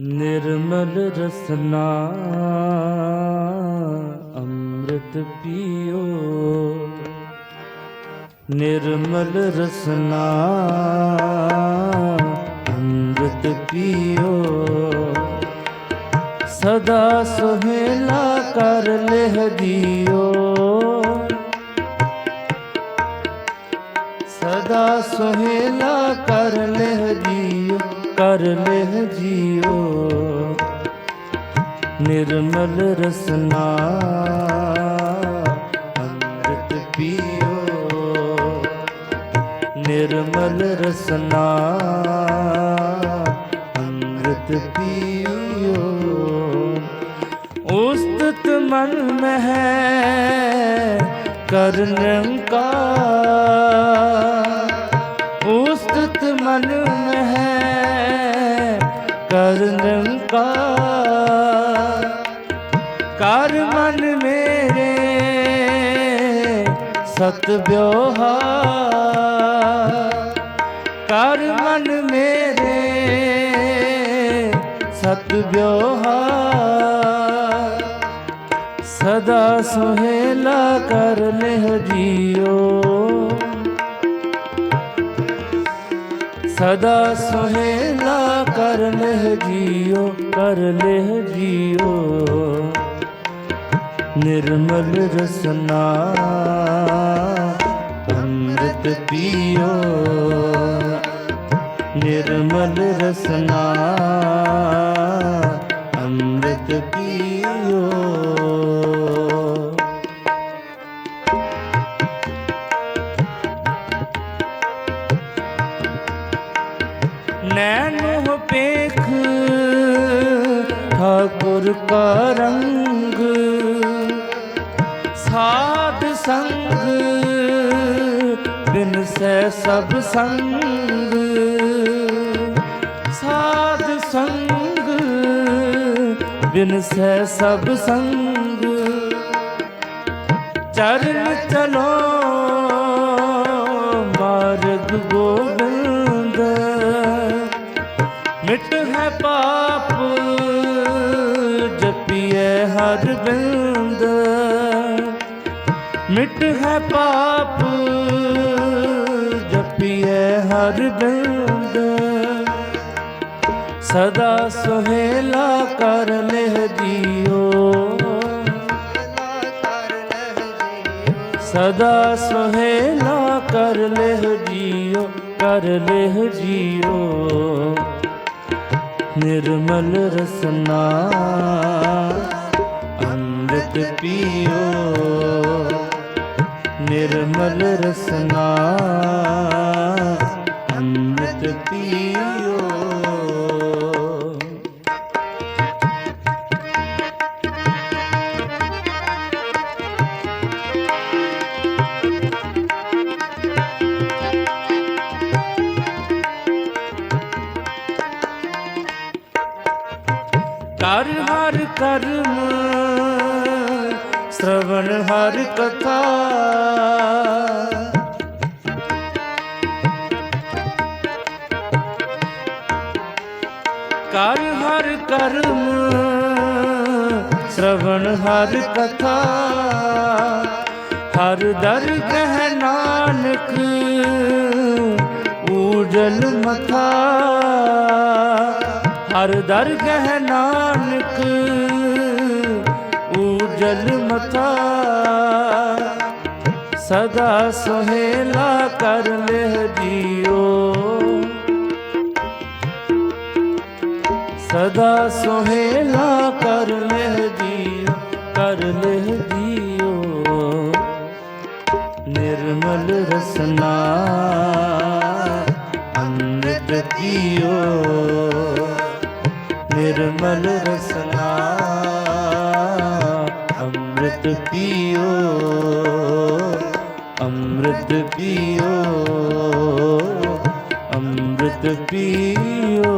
ਨਿਰਮਲ ਰਸਨਾ, ਅੰਮ੍ਰਿਤ ਪੀਓ। ਨਿਰਮਲ ਰਸਨਾ, ਅੰਮ੍ਰਿਤ ਪੀਓ। ਸਦਾ ਸੁਹੇਲਾ ਕਰ ਲਹਿ ਦਿਓ। ਸਦਾ ਸੁਹੇਲਾ ਕਰ ਲਹਿ ਜੀਓ ਕਰ ਲਹਿ ਜੀਓ ਨਿਰਮਲ ਰਸਨਾ ਅੰਮ੍ਰਿਤ ਪੀਓ ਨਿਰਮਲ ਰਸਨਾ ਅੰਮ੍ਰਿਤ ਪੀਓ ਉਸਤਤ ਮਨ ਮਹਿ ਕਰ ਕਰ ਮਨ ਮੇਰੇ, ਸਤ ਵਿਵਹਾਰ। ਕਰ ਮਨ ਮੇਰੇ, ਸਤ ਵਿਵਹਾਰ। ਸਦਾ ਸੁਹੇਲਾ ਕਰ ਲਹਿ ਜੀਓ। ਸਦਾ ਸੁਹੇਲਾ ਕਰ ਲਹਿ ਜੀਓ, ਕਰ ਲਹਿ ਜੀਓ। ਨਿਰਮਲ ਰਸਨਾ ਅੰਮ੍ਰਿਤ ਪੀਓ। ਨਿਰਮਲ ਰਸਨਾ ਅੰਮ੍ਰਿਤ ਪੀਓ। ਨੈਣੋ ਪੇਖ ਠਾਕੁਰ ਕਾ ਰੰਗ। ਸਾਧ ਸੰਗ, ਬਿਨ ਸੈ ਸਭ ਸੰਗ। ਸਾਧ ਸੰਗ, ਬਿਨ ਸੈ ਸਭ ਸੰਗ। ਚਰਨ ਚਲੋ, ਮਾਰਗ ਗੋਬਿੰਦ। ਮਿਟ ਹੈ ਪਾਪ ਜਪੀਏ ਹਰ ਬਿੰਦ। ਮਿਟ ਹੈ ਪਾਪ ਜਪੀਏ ਹਰ ਬਿੰਦ ਸਦਾ ਸੁਹੇਲਾ ਕਰ ਲਹਿ ਜੀਓ। ਸਦਾ ਸੁਹੇਲਾ ਕਰ ਲਹਿ ਜੀਓ, ਕਰ ਲਹਿ ਜੀਓ। ਨਿਰਮਲ ਰਸਨਾ, ਅੰਮ੍ਰਿਤ ਪੀਓ। ਨਿਰਮਲ ਰਸਨਾ। ਅੰਮ੍ਰਿਤ ਪੀਓ। ਕਰ ਹਰ ਕਰਮ ਸ਼ਰਵਣ ਹਰ ਕਥਾ। ਕਰ ਹਰ ਕਰਮ, ਸ਼ਰਵਣ ਹਰ ਕਥਾ। ਹਰ ਦਰ ਕਹਿ ਨਾਨਕ, ਊਜਲ ਮਥਾ। ਹਰ ਦਰ ਕਹਿ ਨਾਨਕ ਊਜਲ ਮਥਾ ਸਦਾ ਸੁਹੇਲਾ ਕਰ ਲਹਿ ਜੀਓ ਸਦਾ ਸੁਹੇਲਾ ਕਰ ਲਹਿ ਜੀਓ ਕਰ ਲਹਿ ਜੀਓ ਨਿਰਮਲ ਰਸਨਾ ਅੰਮ੍ਰਿਤ ਪੀਓ ਨਿਰਮਲ ਰਸਨਾ ਪੀਓ ਅੰਮ੍ਰਿਤ ਪੀਓ ਅੰਮ੍ਰਿਤ ਪੀਓ।